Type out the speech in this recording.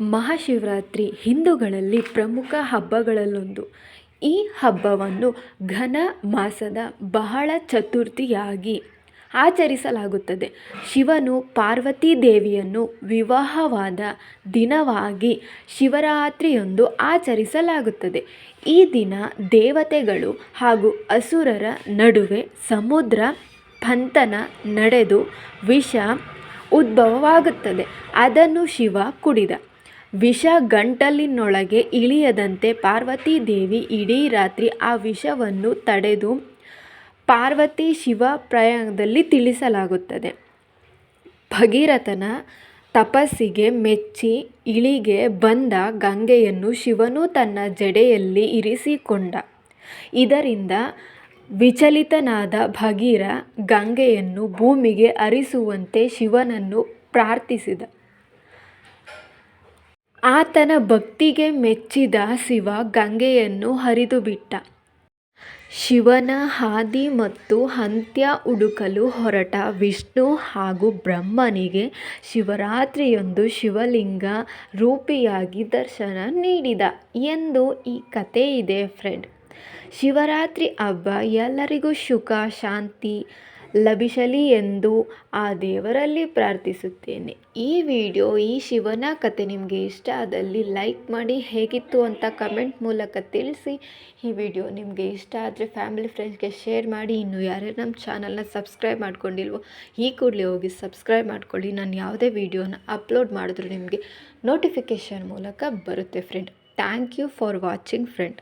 ಮಹಾಶಿವರಾತ್ರಿ ಹಿಂದೂಗಳಲ್ಲಿ ಪ್ರಮುಖ ಹಬ್ಬಗಳಲ್ಲೊಂದು. ಈ ಹಬ್ಬವನ್ನು ಘನ ಮಾಸದ ಬಹಳ ಚತುರ್ಥಿಯಾಗಿ ಆಚರಿಸಲಾಗುತ್ತದೆ. ಶಿವನು ಪಾರ್ವತಿ ದೇವಿಯನ್ನು ವಿವಾಹವಾದ ದಿನವಾಗಿ ಶಿವರಾತ್ರಿಯೊಂದು ಆಚರಿಸಲಾಗುತ್ತದೆ. ಈ ದಿನ ದೇವತೆಗಳು ಹಾಗೂ ಅಸುರರ ನಡುವೆ ಸಮುದ್ರ ಪಂಥನ ನಡೆದು ವಿಷ ಉದ್ಭವವಾಗುತ್ತದೆ. ಅದನ್ನು ಶಿವ ಕುಡಿದ. ವಿಷ ಗಂಟಲಿನೊಳಗೆ ಇಳಿಯದಂತೆ ಪಾರ್ವತೀದೇವಿ ಇಡೀ ರಾತ್ರಿ ಆ ವಿಷವನ್ನು ತಡೆದು ಪಾರ್ವತಿ ಶಿವ ಪ್ರಯಾಣದಲ್ಲಿ ತಿಳಿಸಲಾಗುತ್ತದೆ. ಭಗೀರಥನ ತಪಸ್ಸಿಗೆ ಮೆಚ್ಚಿ ಇಳಿಗೆ ಬಂದ ಗಂಗೆಯನ್ನು ಶಿವನು ತನ್ನ ಜಡೆಯಲ್ಲಿ ಇರಿಸಿಕೊಂಡ. ಇದರಿಂದ ವಿಚಲಿತನಾದ ಭಗೀರ ಗಂಗೆಯನ್ನು ಭೂಮಿಗೆ ಅರಿಸುವಂತೆ ಶಿವನನ್ನು ಪ್ರಾರ್ಥಿಸಿದ. ಆತನ ಭಕ್ತಿಗೆ ಮೆಚ್ಚಿದ ಶಿವ ಗಂಗೆಯನ್ನು ಹರಿದುಬಿಟ್ಟ. ಶಿವನ ಹಾದಿ ಮತ್ತು ಅಂತ್ಯ ಹುಡುಕಲು ಹೊರಟ ವಿಷ್ಣು ಹಾಗೂ ಬ್ರಹ್ಮನಿಗೆ ಶಿವರಾತ್ರಿಯಂದು ಶಿವಲಿಂಗ ರೂಪಿಯಾಗಿ ದರ್ಶನ ನೀಡಿದ ಎಂದು ಈ ಕಥೆ ಇದೆ ಫ್ರೆಂಡ್. ಶಿವರಾತ್ರಿ ಹಬ್ಬ ಎಲ್ಲರಿಗೂ ಸುಖ, ಶಾಂತಿ ಲಭಿಸಲಿ ಎಂದು ಆ ದೇವರಲ್ಲಿ ಪ್ರಾರ್ಥಿಸುತ್ತೇನೆ. ಈ ವಿಡಿಯೋ ಈ ಶಿವನ ಕಥೆ ನಿಮಗೆ ಇಷ್ಟ ಆದಲ್ಲಿ ಲೈಕ್ ಮಾಡಿ ಹೇಗಿತ್ತು ಅಂತ ಕಮೆಂಟ್ ಮೂಲಕ ತಿಳಿಸಿ. ಈ ವಿಡಿಯೋ ನಿಮಗೆ ಇಷ್ಟ ಆದರೆ ಫ್ಯಾಮಿಲಿ ಫ್ರೆಂಡ್ಸ್ಗೆ ಶೇರ್ ಮಾಡಿ. ಇನ್ನು ಯಾರ್ಯಾರು ನಮ್ಮ ಚಾನಲ್ನ ಸಬ್ಸ್ಕ್ರೈಬ್ ಮಾಡ್ಕೊಂಡಿಲ್ವೋ ಈ ಕೂಡಲೇ ಹೋಗಿ ಸಬ್ಸ್ಕ್ರೈಬ್ ಮಾಡ್ಕೊಳ್ಳಿ. ನಾನು ಯಾವುದೇ ವಿಡಿಯೋನ ಅಪ್ಲೋಡ್ ಮಾಡಿದ್ರು ನಿಮಗೆ ನೋಟಿಫಿಕೇಷನ್ ಮೂಲಕ ಬರುತ್ತೆ friend. Thank you for watching friend.